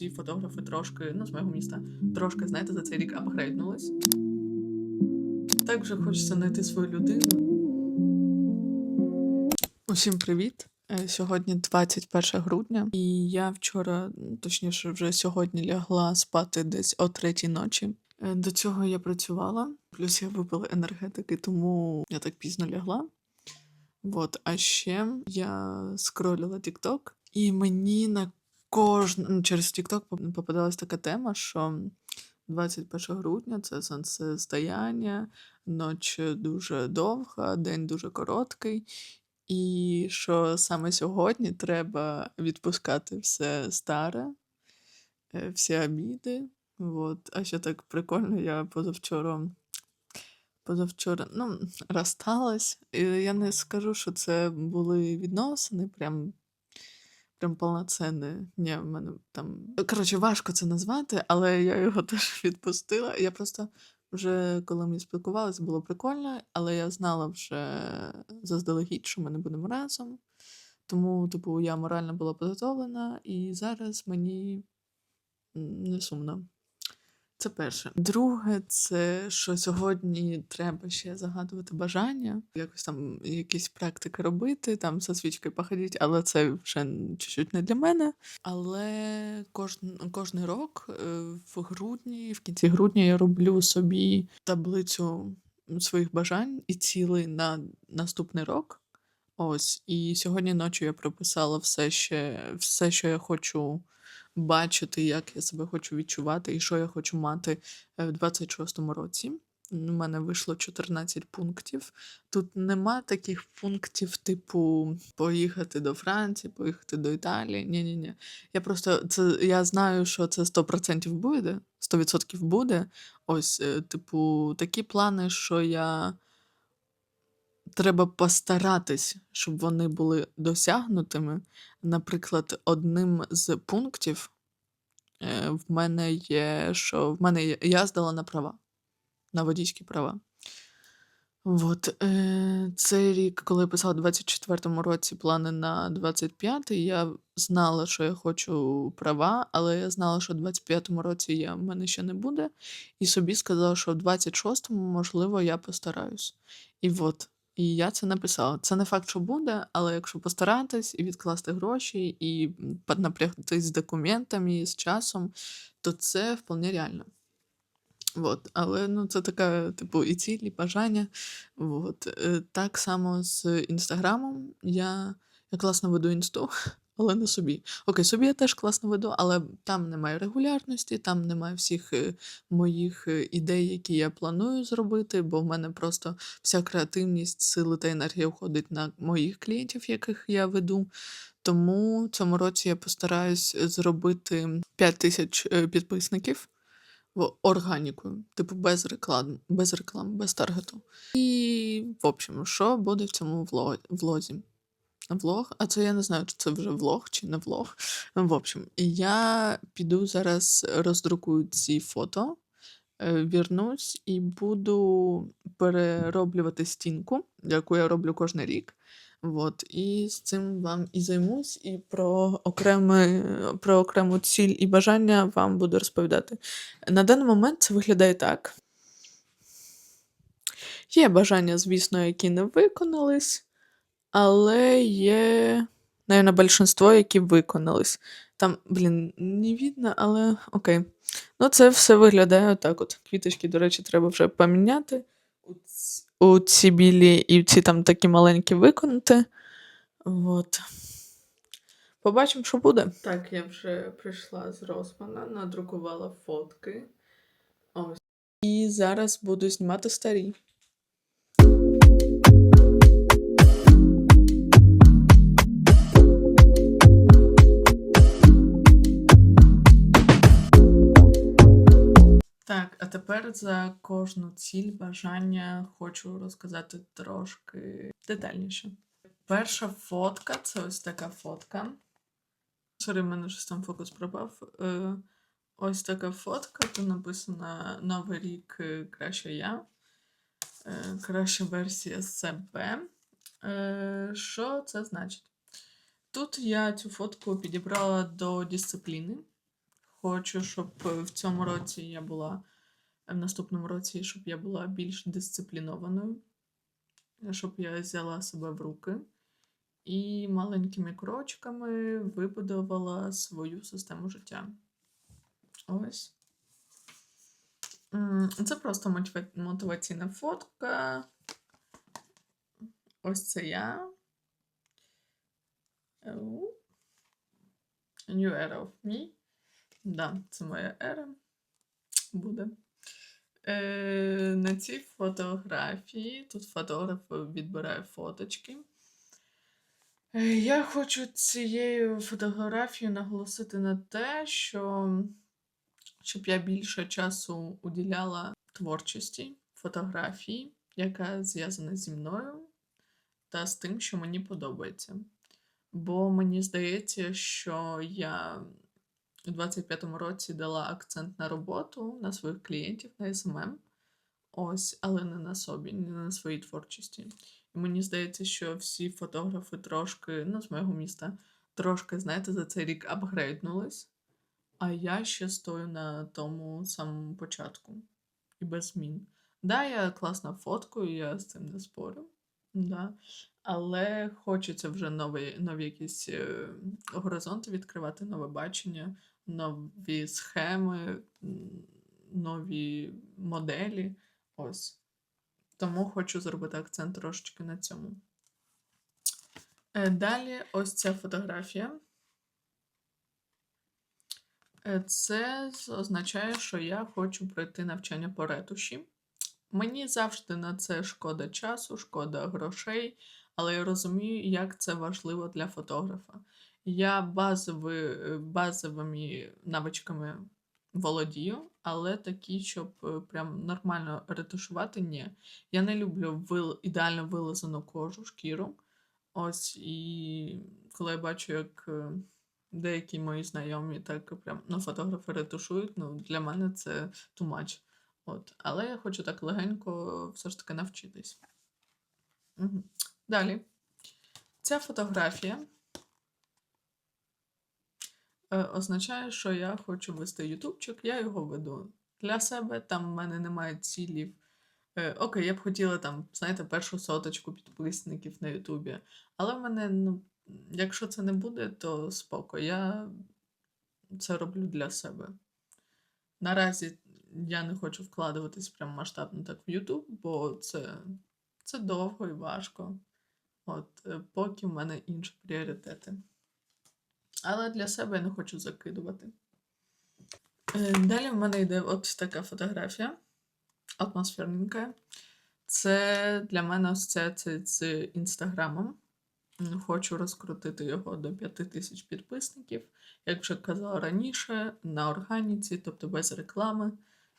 всі фотографи трошки, ну, з моєго міста, трошки, знаєте, за цей рік апгрейднулись. Так вже хочеться знайти свою людину. Усім привіт! Е, Сьогодні 21 грудня, і я вчора, точніше, вже сьогодні лягла спати десь о третій ночі. Е, До цього я працювала, плюс я випила енергетики, тому я так пізно лягла. Вот, а ще я скролила TikTok, і мені на кожну ну, через поп- попадалась така тема, що 21 грудня це сонцестояння, ніч дуже довга, день дуже короткий. І що саме сьогодні треба відпускати все старе, е, всі обіди. Вот. А ще так прикольно, я позавчора, позавчора, ну, розсталась. Я не скажу, що це були відносини, прям, прям повноцінні. Ні, в мене там. Коротше, важко це назвати, але я його теж відпустила. Я просто вже коли ми спілкувалися, було прикольно, але я знала вже заздалегідь, що ми не будемо разом. Тому, типу, я морально була підготовлена, і зараз мені не сумно. Це перше. Друге, це що сьогодні треба ще загадувати бажання, якось там якісь практики робити, там за свічкою походити, але це вже чуть-чуть не для мене. Але кожен, кожний рок е, в грудні, в кінці грудня я роблю собі таблицю своїх бажань і цілей на наступний рок. Ось, і сьогодні ночі я прописала все ще, все, що я хочу бачити, як я себе хочу відчувати і що я хочу мати е, в 26-му році. У мене вийшло 14 пунктів. Тут нема таких пунктів, типу поїхати до Франції, поїхати до Італії. Ні, ні, ні. Я просто це я знаю, що це 100% буде, 100% буде. Ось, е, типу, такі плани, що я треба постаратись, щоб вони були досягнутими. Наприклад, одним з пунктів е, в мене є, що в мене є, я здала на права, на водійські права. От, е, цей рік, коли я писала у 24-му році плани на 25-й, я знала, що я хочу права, але я знала, що в 25-му році я, в мене ще не буде. І собі сказала, що в 26-му, можливо, я постараюсь. І от, і я це написала. Це не факт, що буде, але якщо постаратись і відкласти гроші, і поднапрягтись з документами, з часом, то це вполне реально. Вот. Але ну, це така, типу, і ціль, і бажання. Вот. Е, Так само з інстаграмом. Я, я класно веду інсту, але не собі. Окей, собі я теж класно веду, але там немає регулярності, там немає всіх е, моїх е, ідей, які я планую зробити, бо в мене просто вся креативність, сили та енергія входить на моїх клієнтів, яких я веду. Тому цьому році я постараюсь зробити 5 тисяч е, підписників в органіку, типу без реклам, без реклам, без таргету. І, в общем, що буде в цьому вло- влозі? Влог, а це я не знаю, чи це вже влог, чи не влог. В общем, я піду зараз роздрукую ці фото, е, вірнусь і буду перероблювати стінку, яку я роблю кожен рік. Вот, і з цим вам і займусь, і про, окреме, про окрему ціль і бажання вам буду розповідати. На даний момент це виглядає так. Є бажання, звісно, які не виконались, але є, навіть, більшинство, які виконались. Там, блін, не видно, але окей. Ну, це все виглядає отак. От. Квіточки, до речі, треба вже поміняти. У ці, білі і ці там такі маленькі виконати. От. Побачимо, що буде. Так, я вже прийшла з Росмана, надрукувала фотки. Ось. І зараз буду знімати старі. Так, а тепер за кожну ціль бажання хочу розказати трошки детальніше. Перша фотка це ось така фотка. Сорі, мене щось там фокус пропав. Е, ось така фотка, тут написано Новий рік е, краще я. Е, краща версія себе. Що це значить? Тут я цю фотку підібрала до дисципліни. Хочу, щоб е, в цьому році я була, в наступному році, щоб я була більш дисциплінованою, щоб я взяла себе в руки і маленькими крочками вибудувала свою систему життя. Ось. Це просто мотиваційна фотка. Ось це я. New era of me. Да, це моя ера. Буде. Е, на цій фотографії тут фотограф відбирає фоточки. Е, Я хочу цією фотографією наголосити на те, що щоб я більше часу уділяла творчості, фотографії, яка зв'язана зі мною, та з тим, що мені подобається. Бо мені здається, що я у 25-му році дала акцент на роботу, на своїх клієнтів, на СММ. Ось, але не на собі, не на своїй творчості. І мені здається, що всі фотографи трошки, ну, з моєго міста, трошки, знаєте, за цей рік апгрейднулись. А я ще стою на тому самому початку і без змін. Да, я класно фоткаю, я з цим не спорю. Да. Але хочеться вже нові, нові якісь е, горизонти відкривати, нове бачення, нові схеми, нові моделі. Ось. Тому хочу зробити акцент трошечки на цьому. Е, Далі ось ця фотографія. Е, Це означає, що я хочу пройти навчання по ретуші. Мені завжди на це шкода часу, шкода грошей, але я розумію, як це важливо для фотографа. Я базови, е, базовими навичками володію, але такі, щоб е, прям нормально ретушувати, ні. Я не люблю вил, ідеально вилизану кожу, шкіру. Ось і коли я бачу, як е, деякі мої знайомі так прям ну, фотографи ретушують, ну для мене це much. От. Але я хочу так легенько все ж таки навчитись. Угу. Далі. Ця фотографія означає, що я хочу вести ютубчик, я його веду для себе. Там в мене немає цілів. Е, окей, я б хотіла там, знаєте, першу соточку підписників на Ютубі. Але в мене, ну, якщо це не буде, то споко. Я це роблю для себе. Наразі я не хочу вкладуватись прям масштабно так в Ютуб, бо це, це довго і важко. От, е, поки в мене інші пріоритети. Але для себе я не хочу закидувати. Е, Далі в мене йде от така фотографія атмосферненька. Це для мене це з інстаграмом. Хочу розкрутити його до 5 тисяч підписників. Як вже казала раніше, на органіці, тобто без реклами,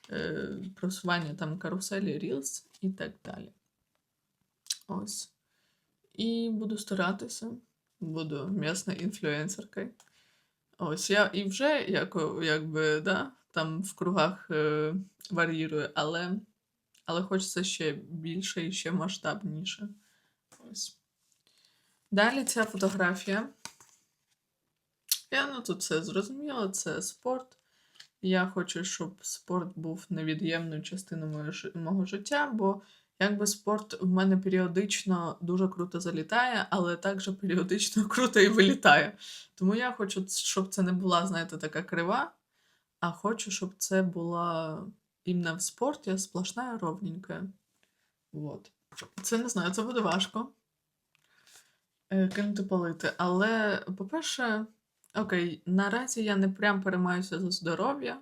е, просування там каруселі, Reels і так далі. Ось. І буду старатися, буду м'ясною інфлюенсеркою. Ось я і вже як, якби, да, там в кругах е, вар'ірую, але, але хочеться ще більше і ще масштабніше. Ось. Далі ця фотографія. Я ну тут все зрозуміло, це спорт. Я хочу, щоб спорт був невід'ємною частиною мого життя, бо якби спорт в мене періодично дуже круто залітає, але також періодично круто і вилітає. Тому я хочу, щоб це не була, знаєте, така крива, а хочу, щоб це була іменно в спорті сплошна і ровненька. Вот. Це не знаю, це буде важко е, кинути палити. Але, по-перше, окей, наразі я не прям переймаюся за здоров'я,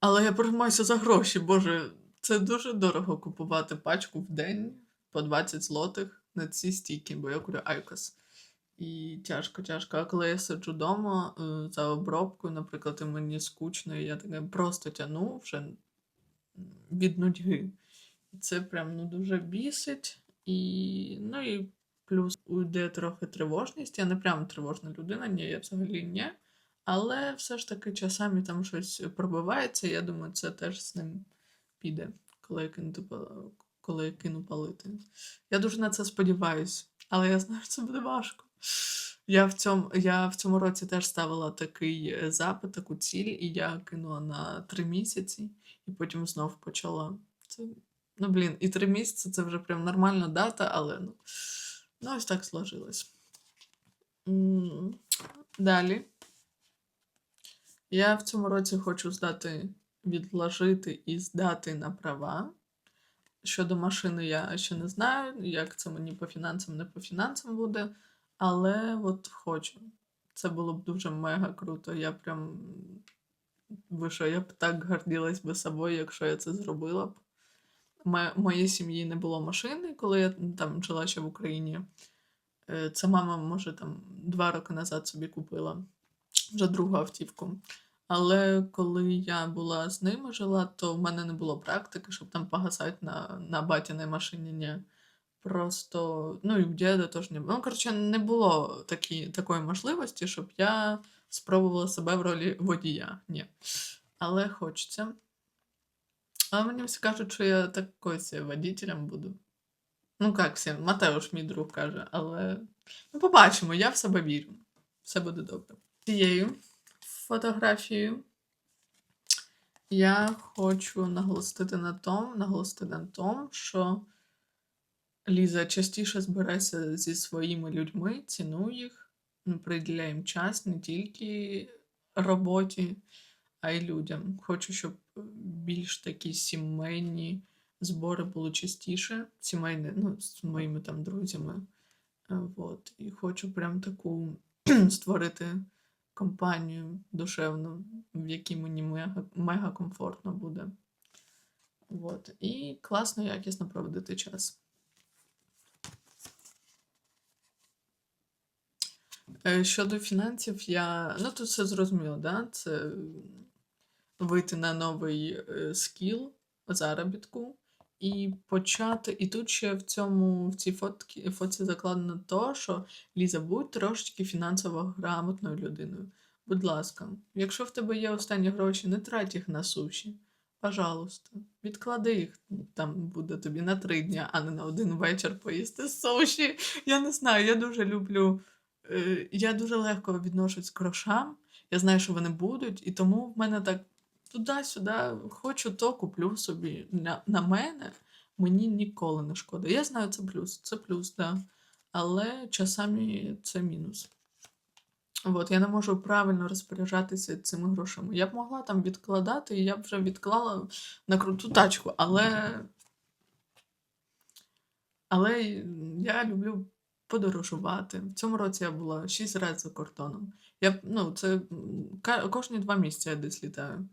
але я переймаюся за гроші. Боже, це дуже дорого купувати пачку в день по 20 злотих на ці стійки, бо я курю Айкос. І тяжко, тяжко. А коли я сиджу вдома е, за обробкою, наприклад, і мені скучно, і я таке просто тяну вже від нудьги. І Це прям ну, дуже бісить. І, ну і плюс уйде трохи тривожність. Я не прям тривожна людина, ні, я взагалі ні. Але все ж таки часами там щось пробивається, я думаю, це теж з ним піде, коли я кину, коли я кину палити. Я дуже на це сподіваюся, але я знаю, що це буде важко. Я в цьому, я в цьому році теж ставила такий е, запит, таку ціль, і я кинула на три місяці, і потім знов почала. Це, ну, блін, і три місяці це вже прям нормальна дата, але ну, ну ось так сложилось. Далі. Я в цьому році хочу здати, відложити і здати на права. Щодо машини, я ще не знаю, як це мені по фінансам, не по фінансам буде, але от хочу. Це було б дуже мега круто. Я прям. Ви що, я б так гордилась би собою, якщо я це зробила б. Моїй сім'ї не було машини, коли я там жила ще в Україні. Е, Це мама, може, там два роки назад собі купила вже другу автівку. Але коли я була з ними жила, то в мене не було практики, щоб там погасати на, на батіній машині. Ні. Просто, ну і в діда теж не було. Ну, коротше, не було такі, такої можливості, щоб я спробувала себе в ролі водія. Ні. Але хочеться. А мені всі кажуть, що я такою водителем буду. Ну, як всі, Матеуш, мій друг каже, але ну, побачимо, я в себе вірю. Все буде добре. Цією фотографією я хочу наголосити на тому, наголосити на тому, що Ліза частіше збирайся зі своїми людьми, цінуй їх, м, приділяй їм час не тільки роботі, а й людям. Хочу, щоб більш такі сімейні збори були частіше. Сімейні, ну, з моїми там друзями. Е, Вот. І хочу прям таку створити компанію душевну, в якій мені мега, мега комфортно буде. Вот. І класно, якісно проводити час. Е, Щодо фінансів, я. Ну, тут все зрозуміло, да? Це вийти на новий е, скіл заробітку і почати. І тут ще в цьому, в цій фотці, фотці закладено то, що Ліза, будь трошечки фінансово грамотною людиною. Будь ласка, якщо в тебе є останні гроші, не трать їх на суші. Пожалуйста, відклади їх, там буде тобі на три дні, а не на один вечір поїсти суші. Я не знаю, я дуже люблю. е, Я дуже легко відношусь к грошам. Я знаю, що вони будуть, і тому в мене так туди-сюди, хочу то, куплю собі. На, на мене мені ніколи не шкода. Я знаю, це плюс, це плюс, да. Але часами це мінус. От, я не можу правильно розпоряджатися цими грошима. Я б могла там відкладати, і я б вже відклала на круту тачку, але. Але я люблю подорожувати. В цьому році я була 6 разів за кордоном. Я, ну, це кожні два місяці я десь літаю.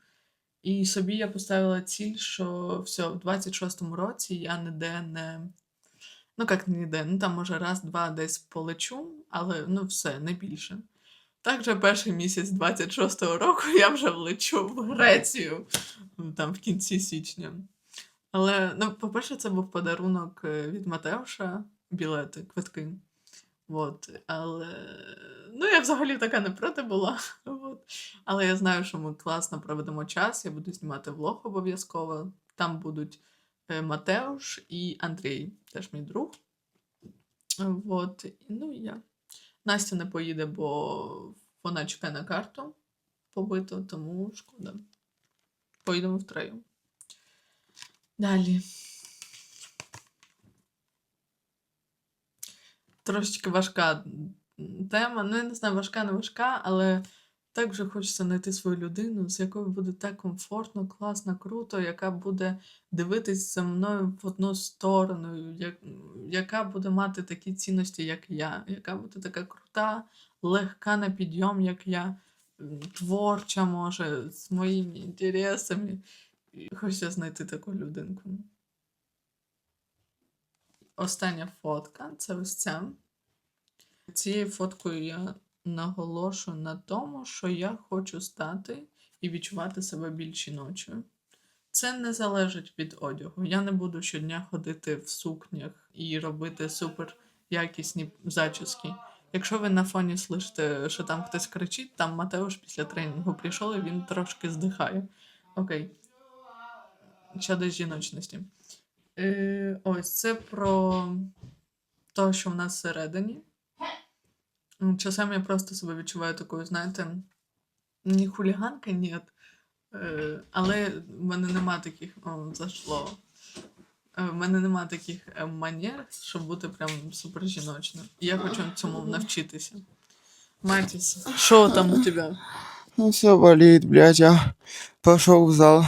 І собі я поставила ціль, що все, в 26-му році я ніде не. Ну, як ніде, ну там може раз-два десь полечу, але ну все, не більше. Так же перший місяць 26-го року я вже влечу в Грецію там в кінці січня. Але, ну, по-перше, це був подарунок е, від Матеуша, білети, квитки. От. Але ну, я взагалі така не проти була. От. Але я знаю, що ми класно проведемо час. Я буду знімати влог обов'язково. Там будуть е, Матеуш і Андрій, теж мій друг. От. Ну і я. Настя не поїде, бо вона чекає на карту побиту, тому шкода. Поїдемо втроєм. Далі. Трошечки важка тема. Ну, я не знаю, важка, не важка, але так вже хочеться знайти свою людину, з якою буде так комфортно, класно, круто, яка буде дивитись за мною в одну сторону, як, яка буде мати такі цінності, як я, яка буде така крута, легка на підйом, як я, творча, може, з моїми інтересами. Хочеться знайти таку людинку. Остання фотка це ось ця. Цією фоткою я наголошую на тому, що я хочу стати і відчувати себе більш жіночою. Це не залежить від одягу. Я не буду щодня ходити в сукнях і робити супер якісні зачіски. Якщо ви на фоні слышите, що там хтось кричить, там Матеуш після тренінгу прийшов і він трошки здихає. Окей. Щодо жіночності. Е, ось це про те, що в нас всередині. Часами я просто себе відчуваю такою, знаєте, не хуліганка, ні. Е, але в мене нема таких, о, зашло. Е, В мене нема таких манер, щоб бути прям супер жіночною. Я хочу цьому навчитися. Матіс, що там у тебе? Ну, все болит, блядь. Я пошел в зал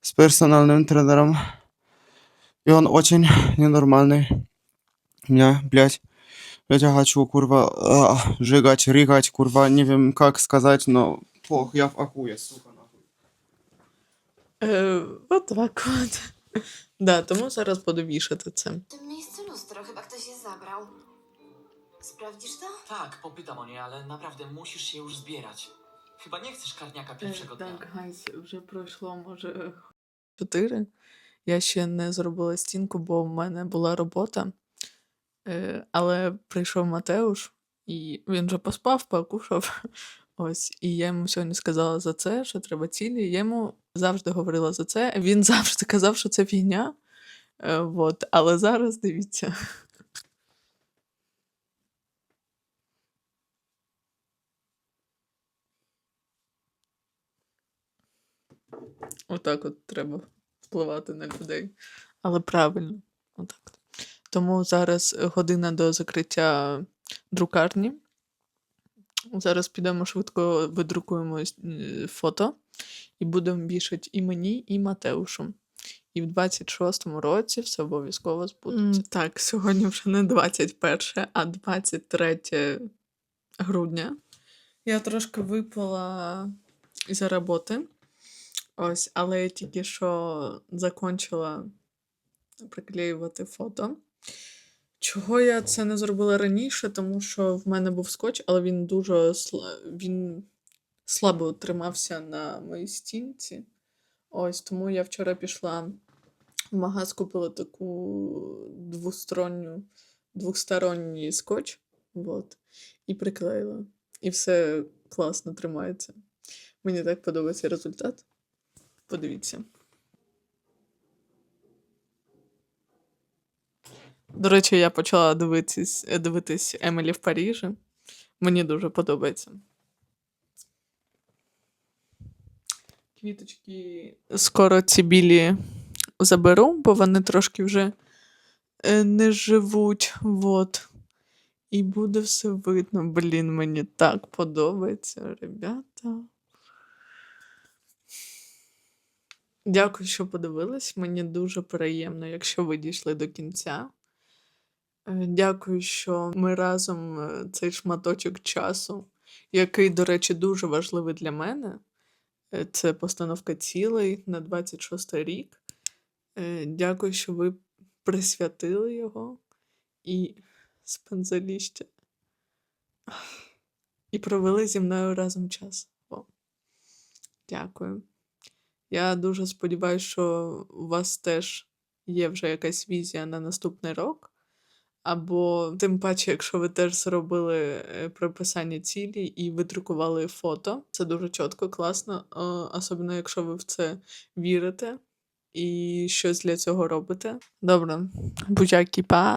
с персональным тренером. И он очень ненормальный. Меня, блядь, блядь, я хочу, курва, а, жигать, ригать, курва, не wiem как сказать, но пох, я в акуе, сука, нахуй. Е, от так от. Да, тому зараз буду вішати це. W tym miejscu lustro, chyba ktoś je zabrał. Sprawdzisz to? Tak, popytam o nie, ale naprawdę musisz się już zbierać. Chyba nie chcesz karniaka pierwszego dnia. Так, гайс, вже пройшло, може, чотири. Я ще не зробила стінку, бо в мене була робота. Е, але прийшов Матеуш, і він вже поспав, покушав. Ось, і я йому сьогодні сказала за це, що треба цілі. Я йому завжди говорила за це. Він завжди казав, що це фігня. Е, вот. Але зараз дивіться. Отак от треба впливати на людей. Але правильно. Отак. Тому зараз година до закриття друкарні. Зараз підемо швидко видрукуємо е, фото і будемо вішати і мені, і Матеушу. І в 26-му році все обов'язково збудеться. Так, сьогодні вже не 21, а 23 грудня. Я трошки випала із роботи. Ось, але я тільки що закончила приклеювати фото. Чого я це не зробила раніше, тому що в мене був скотч, але він дуже він слабо тримався на моїй стінці. Ось тому я вчора пішла в магаз, купила таку двосторонню, двосторонній скотч. Вот, і приклеїла. І все класно тримається. Мені так подобається результат. Подивіться. До речі, я почала дивитись, е, дивитись Емілі в Парижі. Мені дуже подобається. Квіточки скоро ці білі заберу, бо вони трошки вже е, не живуть. Вот. І буде все видно. Блін, мені так подобається, ребята. Дякую, що подивились. Мені дуже приємно, якщо ви дійшли до кінця. Е, Дякую, що ми разом е, цей шматочок часу, який, до речі, дуже важливий для мене. Е, Це постановка цілей на 26 рік. Дякую, що ви присвятили його і спензеліще. І провели зі мною разом час. О. Дякую. Я дуже сподіваюся, що у вас теж є вже якась візія на наступний рок. Або тим паче, якщо ви теж зробили е, прописання цілі і видрукували фото, це дуже чітко, класно, е, особливо якщо ви в це вірите і щось для цього робите. Добре, будь-які па.